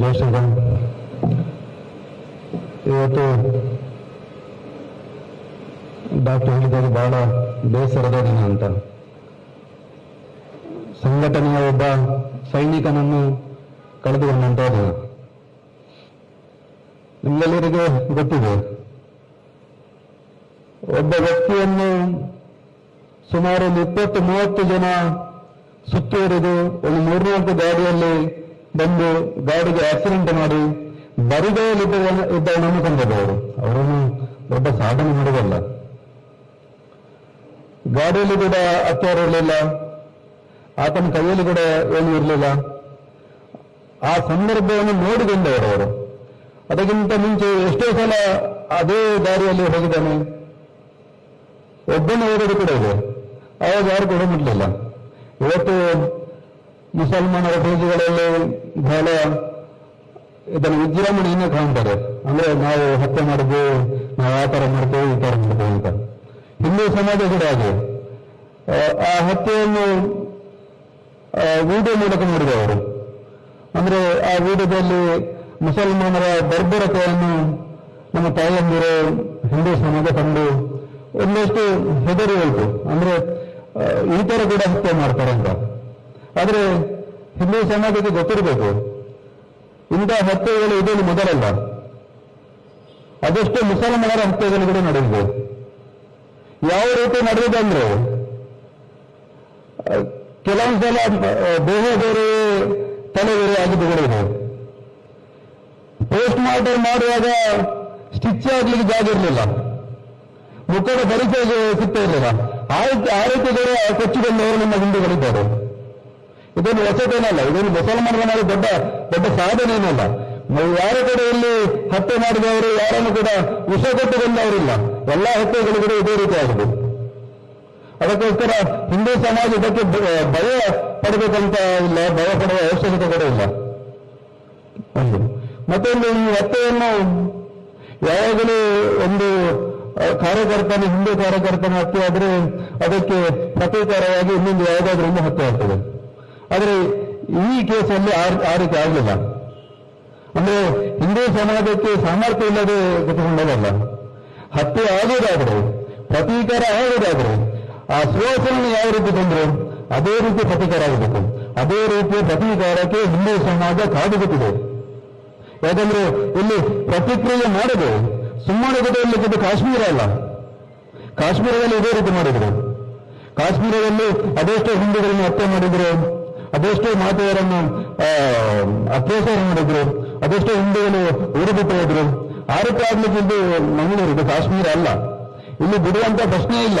ಜೈ ಶ್ರೀರಾಮ್ ಇವತ್ತು ಡಾಕ್ಟರ್ ಹೇಳಿದಾಗ ಬಹಳ ಬೇಸರದ ದಿನ ಅಂತ. ಸಂಘಟನೆಯ ಒಬ್ಬ ಸೈನಿಕನನ್ನು ಕಳೆದುಕೊಂಡಂತ ದಿನ. ನಿಮ್ಮೆಲ್ಲರಿಗೆ ಗೊತ್ತಿದೆ. ಒಬ್ಬ ವ್ಯಕ್ತಿಯನ್ನು ಸುಮಾರು ಒಂದು ಇಪ್ಪತ್ತು ಮೂವತ್ತು ಜನ ಸುತ್ತುವರೆದು ಒಂದು ಮೂರ್ನಾಲ್ಕು ಗಾಡಿಯಲ್ಲಿ ಬಂದು ಗಾಡಿಗೆ ಆಕ್ಸಿಡೆಂಟ್ ಮಾಡಿ ಬರಿಗೈಯಲ್ಲಿ ಇದ್ದವನನ್ನು ಕೊಂದವರು ಅವರನ್ನು ದೊಡ್ಡ ಸಾಧನೆ ಮಾಡುವಲ್ಲ ಗಾಡಿಯಲ್ಲಿ ಕೂಡ ಅತ್ತವರು ಇರಲಿಲ್ಲ. ಆತನ ಕೈಯಲ್ಲಿ ಕೂಡ ಏನು ಇರಲಿಲ್ಲ. ಆ ಸಂದರ್ಭವನ್ನು ನೋಡಿಕೊಂಡವರು ಅವರು. ಅದಕ್ಕಿಂತ ಮುಂಚೆ ಎಷ್ಟೋ ಸಲ ಅದೇ ದಾರಿಯಲ್ಲಿ ಹೋಗಿದ್ದಾನೆ. ಒಬ್ಬನ ಓಡೋದು ಕೂಡ ಇದೆ. ಅವಾಗ ಯಾರು ಕೂಡ ಮುಟ್ಲಿಲ್ಲ. ಇವತ್ತು ಮುಸಲ್ಮಾನರ ಪೇಜುಗಳಲ್ಲಿ ಬಹಳ ಇದನ್ನು ವಿಜೃಂಭಣೆಯಿಂದ ಕಾಣ್ತಾರೆ. ಅಂದ್ರೆ ನಾವು ಹತ್ಯೆ ಮಾಡಿದ್ವಿ ನಾವು ಆ ತರ ಮಾಡ್ತೇವೆ ಈ ಥರ ಮಾಡ್ತೇವೆ ಅಂತ. ಹಿಂದೂ ಸಮಾಜ ಕೂಡ ಹಾಗೆ. ಆ, ಹತ್ಯೆಯನ್ನು ವಿಡಿಯೋ ಮೂಲಕ ಮಾಡಿದವರು ಅಂದ್ರೆ ಆ ವಿಡಿಯೋದಲ್ಲಿ ಮುಸಲ್ಮಾನರ ಬರ್ಬರತೆಯನ್ನು ನಮ್ಮ ತಾಯಂದಿರು ಹಿಂದೂ ಸಮಾಜ ಕಂಡು ಒಂದಷ್ಟು ಹೆದರಿ ಹೋಯ್ತು. ಅಂದ್ರೆ ಈ ತರ ಕೂಡ ಹತ್ಯೆ ಮಾಡ್ತಾರೆ ಅಂತ. ಆದ್ರೆ ಹಿಂದೂ ಸಮಾಜಕ್ಕೆ ಗೊತ್ತಿರಬೇಕು. ಇಂಥ ಹತ್ಯೆಗಳು ಇದೇನು ಮೊದಲಲ್ಲ. ಅದೆಷ್ಟು ಮುಸಲ್ಮಾನರ ಹತ್ಯೆಗಳು ಕೂಡ ನಡೆದಿದೆ. ಯಾವ ರೀತಿ ನಡೆದಿದೆ ಕೆಲವೊಂದು ಸಲ ದೇಹ ಬೇರೆ ತಲೆ ಬೇರೆ ಪೋಸ್ಟ್ ಮಾರ್ಟಮ್ ಮಾಡುವಾಗ ಸ್ಟಿಚ್ ಆಗ್ಲಿಕ್ಕೆ ಜಾಗ ಇರಲಿಲ್ಲ. ಮುಖದ ಪರಿಚಯ ಸಿಗ್ತಾ ಇರಲಿಲ್ಲ. ಆ ರೀತಿ ಆ ಬಂದವರು ನಮ್ಮ ಹಿಂದೂಗಳಿದ್ದಾರೆ. ಇದೊಂದು ಹೊಸತೇನಲ್ಲ ಇದೊಂದು ಮುಸಲ್ಮಾನರ ಮೇಲೆ ದೊಡ್ಡ ದೊಡ್ಡ ಸಾಧನೆ ಏನಲ್ಲ ನಾವು ಯಾರು ಕೂಡ ಇಲ್ಲಿ ಹತ್ಯೆ ಮಾಡಿದವರು, ಯಾರನ್ನು ಕೂಡ ವಿಷ ಕೊಟ್ಟುಕೊಂಡವರಿಲ್ಲ ಎಲ್ಲ ಹತ್ಯೆಗಳು ಕೂಡ ಇದೇ ರೀತಿ ಆಗಿದೆ ಅದಕ್ಕೋಸ್ಕರ ಹಿಂದೂ ಸಮಾಜ ಇದಕ್ಕೆ ಭಯ ಪಡಬೇಕಂತ ಇಲ್ಲ, ಭಯ ಪಡುವ ಅವಶ್ಯಕತೆ ಕೂಡ ಇಲ್ಲ. ಮತ್ತೊಂದು, ಈ ಹತ್ಯೆಯನ್ನು ಯಾವಾಗಲೂ ಒಂದು ಕಾರ್ಯಕರ್ತನ ಹಿಂದೂ ಕಾರ್ಯಕರ್ತನ ಹತ್ಯೆ ಆದ್ರೆ ಅದಕ್ಕೆ ಪ್ರತೀಕಾರವಾಗಿ ಇನ್ನೊಂದು ಯಾವುದಾದ್ರೂ ಹತ್ಯೆ ಆಗ್ತದೆ. ಆದರೆ ಈ ಕೇಸಲ್ಲಿ ಆ- ರೀತಿ ಆಗಲಿಲ್ಲ ಅಂದ್ರೆ ಹಿಂದೂ ಸಮಾಜಕ್ಕೆ ಸಾಮರ್ಥ್ಯ ಇಲ್ಲದೆ ಕೂತ್ಕೊಂಡದಲ್ಲ. ಹತ್ಯೆ ಆಗೋದಾದ್ರೆ, ಪ್ರತೀಕಾರ ಆಗೋದಾದ್ರೆ, ಆ ಸುವಾಸನೆ ಯಾವ ರೀತಿ ಬಂದ್ರು, ಅದೇ ರೀತಿ ಪ್ರತೀಕಾರ ಆಗಬೇಕು. ಅದೇ ರೀತಿಯ ಪ್ರತೀಕಾರಕ್ಕೆ ಹಿಂದೂ ಸಮಾಜ ಕಾದುಗುತ್ತಿದೆ ಯಾಕಂದ್ರೆ ಇಲ್ಲಿ ಪ್ರತಿಕ್ರಿಯೆ ಮಾಡದೆ, ಸುಮ್ಮನೆ ಇದು ಕಾಶ್ಮೀರ ಅಲ್ಲ. ಕಾಶ್ಮೀರದಲ್ಲಿ ಇದೇ ರೀತಿ ಮಾಡಿದ್ರು. ಕಾಶ್ಮೀರದಲ್ಲಿ ಅದೆಷ್ಟೋ ಹಿಂದೂಗಳನ್ನು ಹತ್ಯೆ ಮಾಡಿದ್ರು. ಅದೆಷ್ಟೋ ಮಾತೆಯರನ್ನು ಅತ್ಯಾಚಾರ ಮಾಡಿದ್ರು, ಅದೆಷ್ಟೋ ಹಿಂದೂಗಳು ಊರುಬಿಟ್ಟು ಹೋದ್ರು. ಆರೋಪ ಆಗ್ಲಿಕ್ಕಿಂತ ಇದು ಕಾಶ್ಮೀರ ಅಲ್ಲ. ಇಲ್ಲಿ ಬಿಡುವಂತ ಪ್ರಶ್ನೆ ಇಲ್ಲ.